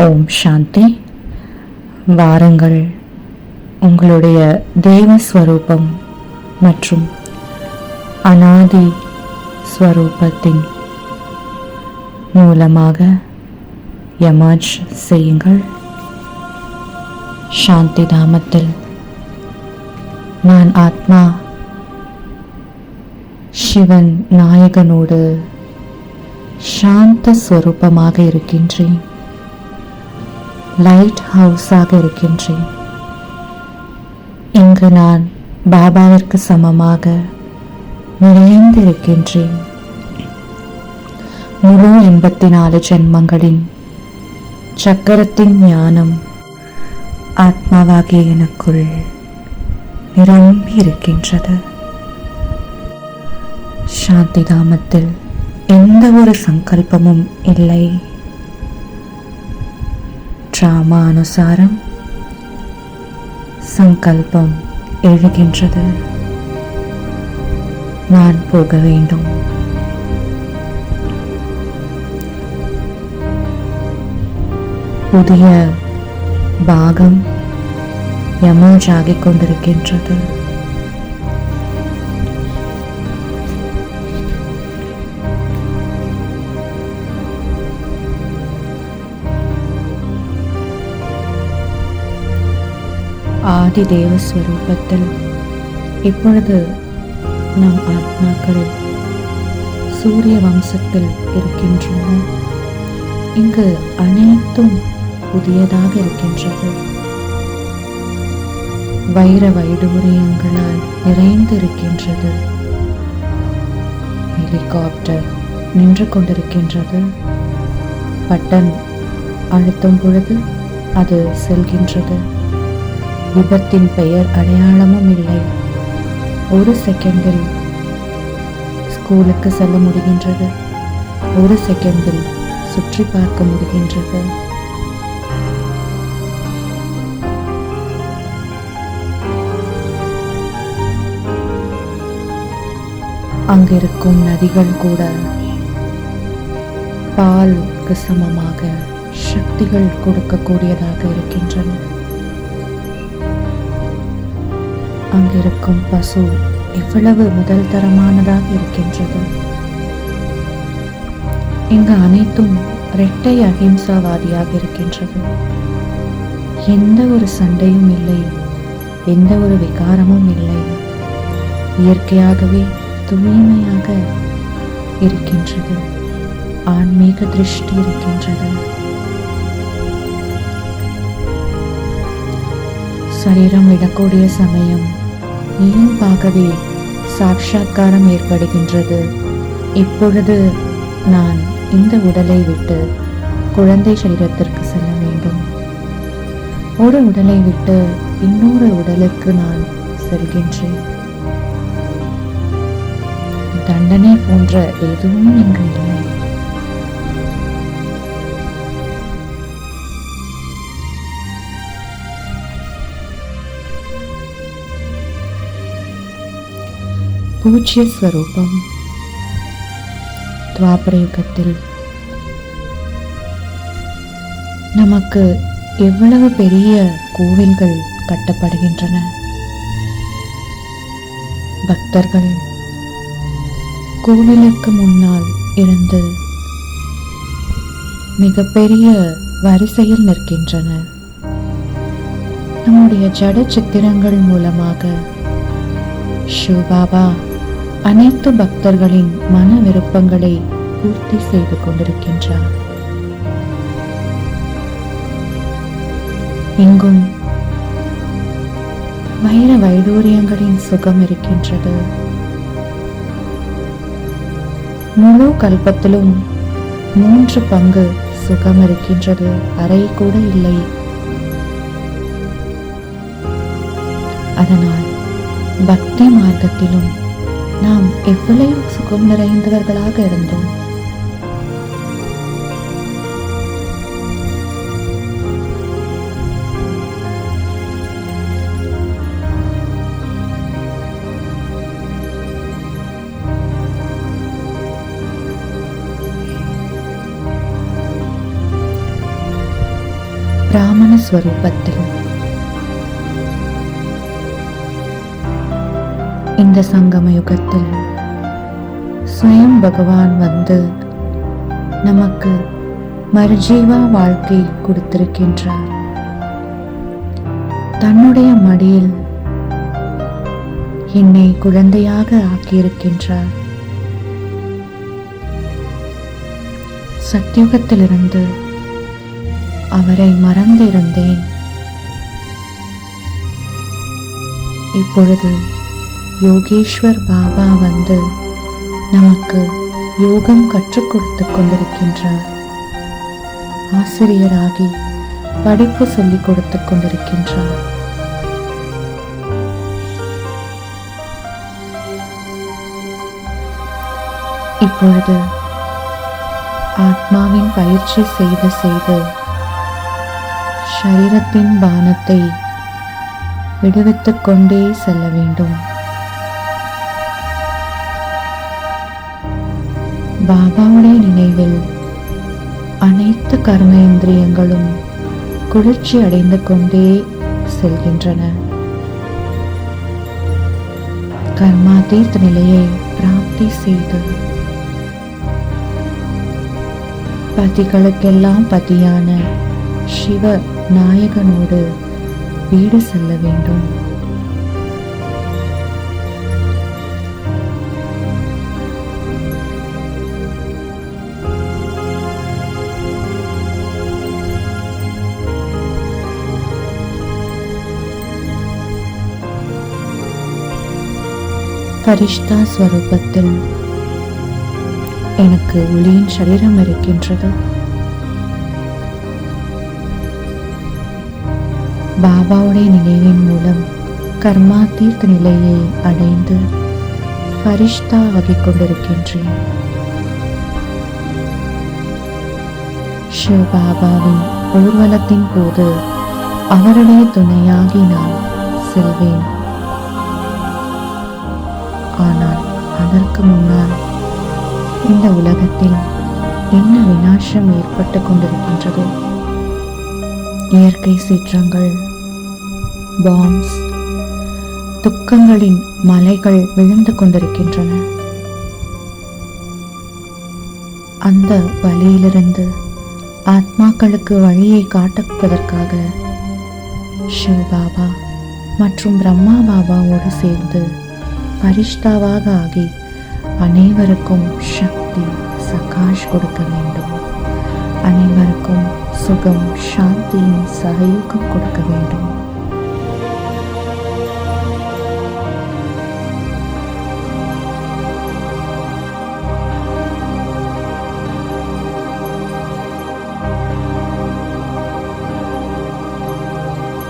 ஓம் சாந்தி. வாருங்கள். உங்களுடைய தேவஸ்வரூபம் மற்றும் அனாதி ஸ்வரூபத்தின் மூலமாக யமாஜ் செய்யுங்கள். சாந்தி தாமத்தில் நான் ஆத்மா சிவன் நாயகனோடு சாந்த ஸ்வரூபமாக இருக்கின்றேன். லைட் ஹவுஸாக இருக்கின்றேன். இங்கு நான் பாபாவிற்கு சமமாக நிறைந்திருக்கின்றேன். முழு எண்பத்தி நாலு ஜென்மங்களின் சக்கரத்தின் ஞானம் ஆத்மாவாகிய எனக்குள் நிரம்பி இருக்கின்றது சாந்தி தாமத்தில் எந்த ஒரு சங்கல்பமும் இல்லை. ட்ராமா அனுசாரம் சங்கல்பம் எழுகின்றது. நான் போக வேண்டும். புதிய பாகம் எமர்ஜ் ஆகிக் கொண்டிருக்கின்றது. ஆதி தேவஸ்வரூபத்தில் இப்பொழுது நம் ஆத்மாக்கள் சூரிய வம்சத்தில் இருக்கின்றோம் இங்கு அனைத்தும் புதியதாக இருக்கின்றது. வைர வைடூரியங்களால் நிறைந்து இருக்கின்றது ஹெலிகாப்டர் நின்று கொண்டிருக்கின்றது. பட்டன் அழுத்தும் பொழுது அது செல்கின்றது. விபத்தின் பெயர் அடையாளமும் இல்லை. ஒரு செகண்டில் ஸ்கூலுக்கு செல்ல முடிகின்றது. ஒரு செகண்டில் சுற்றி பார்க்க முடிகின்றது. அங்கிருக்கும் நதிகள் கூட பாலுக்கு சமமாக சக்திகள் கொடுக்கக்கூடியதாக இருக்கின்றன. அங்கிருக்கும் பசு எவ்வளவு முதல் தரமானதாக இருக்கின்றது. இங்கு அனைத்தும் இரட்டை அகிம்சாவாதியாக இருக்கின்றது. எந்த ஒரு சண்டையும் இல்லை எந்த ஒரு விகாரமும் இல்லை. இயற்கையாகவே தூய்மையாக இருக்கின்றது ஆன்மீக திருஷ்டி இருக்கின்றது. சரீரம் விடக்கூடிய சமயம் இயல்பாகவே சாட்சாத்காரம் ஏற்படுகின்றது. இப்பொழுது நான் இந்த உடலை விட்டு குழந்தை சரீரத்திற்கு செல்ல வேண்டும். ஒரு உடலை விட்டு இன்னொரு உடலுக்கு நான் செல்கின்றேன். தண்டனை போன்ற எதுவும் இங்கு இல்லை. பூஜ்ய ஸ்வரூபம் துவாபர நமக்கு எவ்வளவு பெரிய கோவில்கள் கட்டப்படுகின்றன பக்தர்கள் கோவிலுக்கு முன்னால் இருந்து மிகப்பெரிய வரிசையில் நிற்கின்றனர் நம்முடைய ஜட சித்திரங்கள் மூலமாக சிவபாபா அனைத்து பக்தர்களின் மன விருப்பங்களை பூர்த்தி செய்து கொண்டிருக்கின்றார். இங்கும் வைர வைடூரியங்களின் சுகம் இருக்கின்றது. முழு கல்பத்திலும் மூன்று பங்கு சுகம் இருக்கின்றது. அறை கூட இல்லை. அதனால் பக்தி மார்க்கத்திலும் நாம் எவ்வளவு சுகம் நிறைந்தவர்களாக இருந்தோம். பிராமண ஸ்வரூபத்தில் இந்த சங்கம யுகத்தில் ஸ்வயம் பகவான் வந்து நமக்கு மறுஜீவா வாழ்க்கை கொடுத்திருக்கின்றார். தன்னுடைய மடியில் என்னை குழந்தையாக ஆக்கியிருக்கின்றார். சத்தியுகத்திலிருந்து அவரை மறந்திருந்தேன். இப்பொழுது யோகேஸ்வர் பாபா வந்து நமக்கு யோகம் கற்றுக் கொடுத்துக் கொண்டிருக்கின்றார். ஆசிரியராகி படிப்பு சொல்லிக் கொடுத்துக் கொண்டிருக்கின்றார். இப்பொழுது ஆத்மாவின் பயிற்சி செய்து செய்து ஷரீரத்தின் பானத்தை விடுவித்துக் கொண்டே செல்ல வேண்டும். பாபாவுடைய நினைவில் அனைத்து கர்ம இந்திரியங்களும் குளிர்ச்சி அடைந்து கொண்டே செல்கின்றன. கர்மா தீர்த்த நிலையை பிராப்தி செய்து பதிகளுக்கெல்லாம் பதியான சிவ நாயகனோடு வீடு செல்ல வேண்டும். ஃபரிஷ்தா ஸ்வரூபத்தில். எனக்கு ஒளியின் சரீரம் இருக்கின்றது. பாபாவுடைய நினைவின் மூலம் கர்மா தீர்த்த நிலையை அடைந்து ஃபரிஷ்தா ஆகிக் கொண்டிருக்கின்றேன். சிவபாபாவின் ஊர்வலத்தின் போது அவருடைய துணையாகி நான் செல்வேன். ஆனால் அதற்கு முன்னால் இந்த உலகத்தில் என்ன விநாசம் ஏற்பட்டு கொண்டிருக்கின்றதோ? இயற்கை சீற்றங்கள் பாம்ஸ் துக்கங்களின் மலைகள் விழுந்து கொண்டிருக்கின்றன. அந்த வழியிலிருந்து ஆத்மாக்களுக்கு வழியை காட்டுவதற்காக சிவபாபா மற்றும் பிரம்மா பாபாவோடு சேர்ந்து பரிஷ்டாவாக ஆகி அனைவருக்கும் சக்தி சகாஷ் கொடுக்க வேண்டும். அனைவருக்கும் சுகம் சாந்தியின் சகயோகம் கொடுக்க வேண்டும்.